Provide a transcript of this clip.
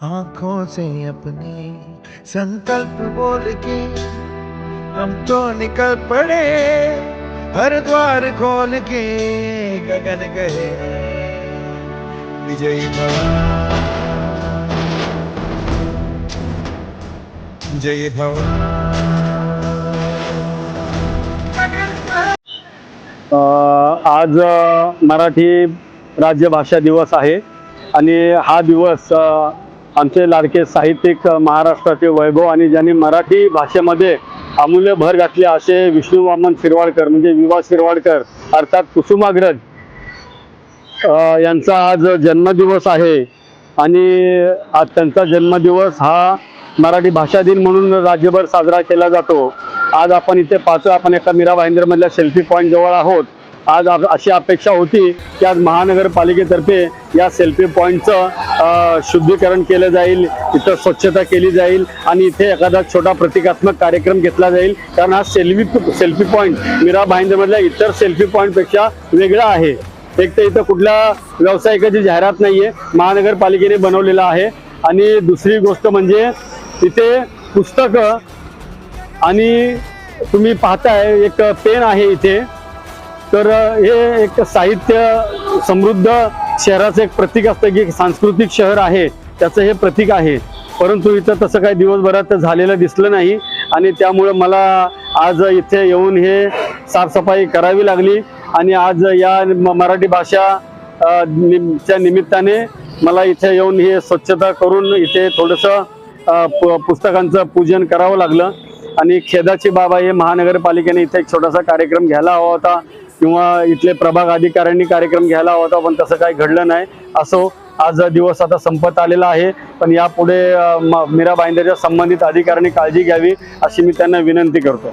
आंखों से अपने संकल्प बोल के हम तो निकल पड़े। हर द्वार खोल के गगन गए विजयी भव जय भवन। आज मराठी राज्यभाषा दिवस आहे आणि हा दिवस आमचे लाडके साहित्यिक महाराष्ट्राचे वैभव आणि ज्यांनी मराठी भाषेमध्ये अमूल्य भर घातली असे विष्णू वामन शिरवाडकर म्हणजे विवा शिरवाडकर अर्थात कुसुमाग्रज यांचा आज जन्मदिवस आहे. आणि आज त्यांचा जन्मदिवस हा मराठी भाषा दिन म्हणून राज्यभर साजरा केला जातो. आज आपण इथे पाहतो आपण एका मीरा भाईंद्रमधल्या सेल्फी पॉईंट जवळ आहोत. आज आप- अशी अपेक्षा होती की आज महानगरपालिकेतर्फे या सेल्फी पॉईंटचं शुद्धीकरण केलं जाईल इथं स्वच्छता केली जाईल आणि इथे एखादा छोटा प्रतिकात्मक कार्यक्रम घेतला जाईल. कारण हा सेल्फी सेल्फी पॉईंट मीरा भाईंदरमधल्या इतर सेल्फी पॉईंटपेक्षा वेगळा आहे. एक तर इथं कुठल्या व्यावसायिकाची जाहिरात नाही आहे महानगरपालिकेने बनवलेला आहे. आणि दुसरी गोष्ट म्हणजे इथे पुस्तकं आणि तुम्ही पाहताय एक पेन आहे इथे. तर हे एक साहित्य समृद्ध शहराचं एक प्रतीक असतं की एक सांस्कृतिक शहर आहे त्याचं हे प्रतीक आहे. परंतु इथं तसं काही दिवसभरात झालेलं दिसलं नाही आणि त्यामुळं मला आज इथे येऊन हे साफसफाई करावी लागली आणि आज या म- मराठी भाषा च्या निमित्ताने मला इथे येऊन हे स्वच्छता करून इथे थोडंसं पुस्तकांचं पूजन करावं लागलं. आणि खेदाची बाब आहे महानगरपालिकेने इथे एक छोटासा कार्यक्रम घ्यायला हवा होता. किंवा इथले प्रभाग अधिकाऱ्यांनी कार्यक्रम घ्यायला होता पण तसं काही घडलं नाही. असो आज दिवस आता संपत आलेला आहे. पण यापुढे म- मीरा भाईंदरच्या संबंधित अधिकाऱ्यांनी काळजी घ्यावी अशी मी त्यांना विनंती करतो.